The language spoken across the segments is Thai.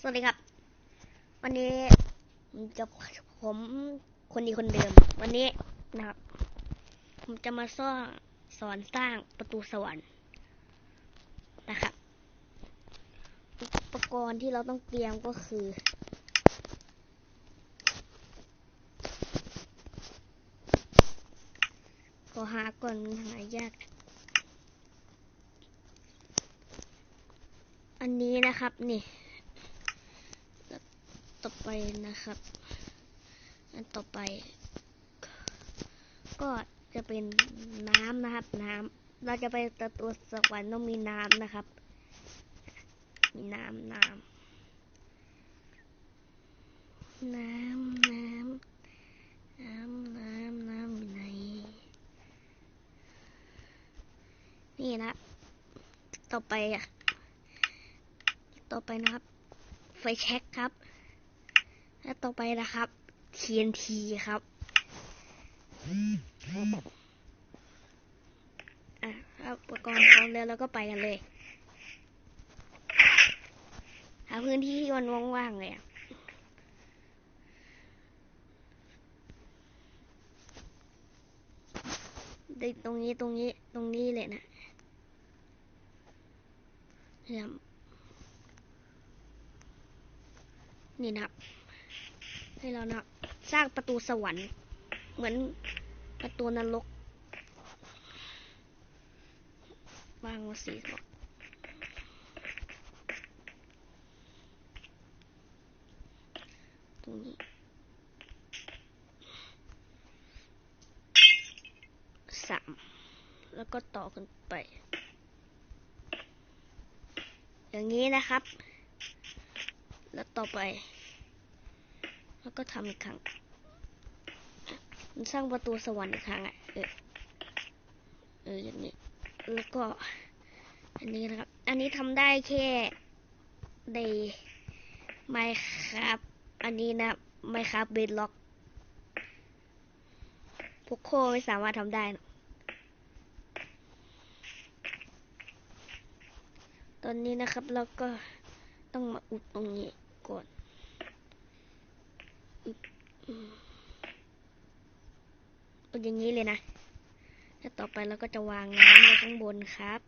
สวัสดีครับ วันนี้ผมจะผมคนดีคนเดิม วันนี้นะครับ ผมจะมาสอนสอนสร้างประตูสวรรค์นะครับอุปกรณ์ที่เราต้องเตรียมก็คือ ก็หาก่อนหายาก อันนี้นะครับนี่ ต่อไปนะครับ อันต่อไป ก็จะเป็นน้ำนะครับ น้ำเราจะไปประตูสวรรค์ต้องมีน้ำนะครับ มีน้ำน้ำน้ำน้ำน้ำน้ำน้ำอยู่ไหนนี่นะต่อไปอะ ต่อไปนะครับ ไฟแช็กครับ และต่อไปนะครับ TNT ครับอะอุปกรณ์พร้อมแล้วเราก็ไปกันเลย หาพื้นที่ที่มันว่างๆเลยอะได้ตรงนี้ตรงนี้ตรงนี้เลยนะเนี่ยนี่นะครับ ให้เรานะสร้างประตูสวรรค์ เหมือนประตูนรกวางมาสีก่อนตรงนี้สามแล้วก็ต่อขึ้นไป อย่างนี้นะครับ แล้วต่อไป แล้วก็ทำอีกครั้ง มันสร้างประตูสวรรค์อีกครั้งอะ เออ เอออย่างนี้ แล้วก็ อันนี้นะครับ อันนี้ทำได้แค่ในไมครับ อันนี้นะไมครับเบดล็อกพวกโคไม่สามารถทำได้นะตอนนี้นะครับเราก็ต้องมาอุดตรงนี้ก่อน ดอืมอุดอย่างนี้เลยนะ แล้วต่อไปเราก็จะวางน้ำไว้ข้างบนครับ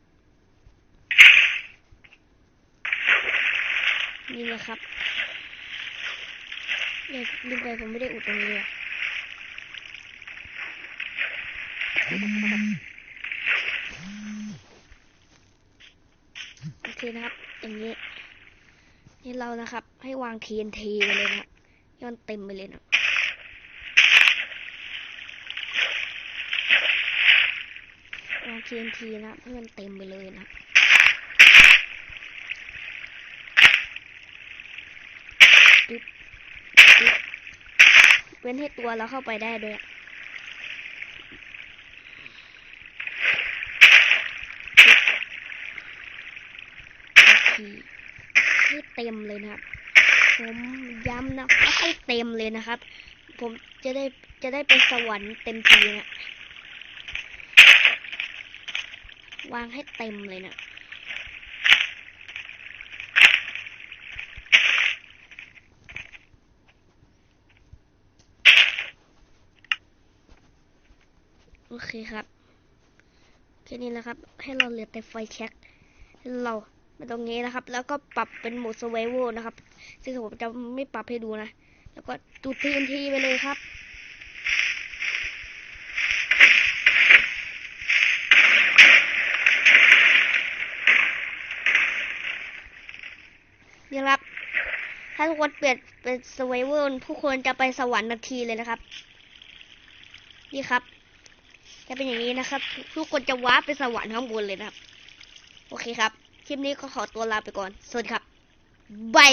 นี่นะครับเดี๋ยวลืมไปผมไม่ได้อุดตรงนี้อะโอเคนะครับ อย่างนี้ นี่เรานะครับ ให้วาง TNT ไปเลยนะย้อนเต็มไปเลยนะ วาง TNT นะเพื่อนเต็มไปเลยนะปึ๊บปึ๊บเว้นให้ตัวเราเข้าไปได้ด้วยอะปึ๊บโอเคให้เต็มเลยนะครับ ผมย้ำนะว่าให้เต็มเลยนะครับ ผมจะได้จะได้ไปสวรรค์เต็มทีนะ วางให้เต็มเลยนะโอเคครับ แค่นี้แหละครับ ให้เราเหลือแต่ไฟแช็กเราไปตรงนี้นะครับ แล้วก็ปรับเป็นโหมด survival นะครับ ซึ่งผมจะไม่ปรับให้ดูนะ แล้วก็จุด TNT ไปเลยครับ นี่ครับ ถ้าทุกคนเปลี่ยนเป็นสวเวอร์ผู้คนจะไปสวรรค์นาทีเลยนะครับ นี่ครับ จะเป็นอย่างนี้นะครับ ทุกคนจะว้าไปสวรรค์ข้างบนเลยนะครับ โอเคครับ คลิปนี้ก็ขอตัวลาไปก่อน สวัสดีครับบาย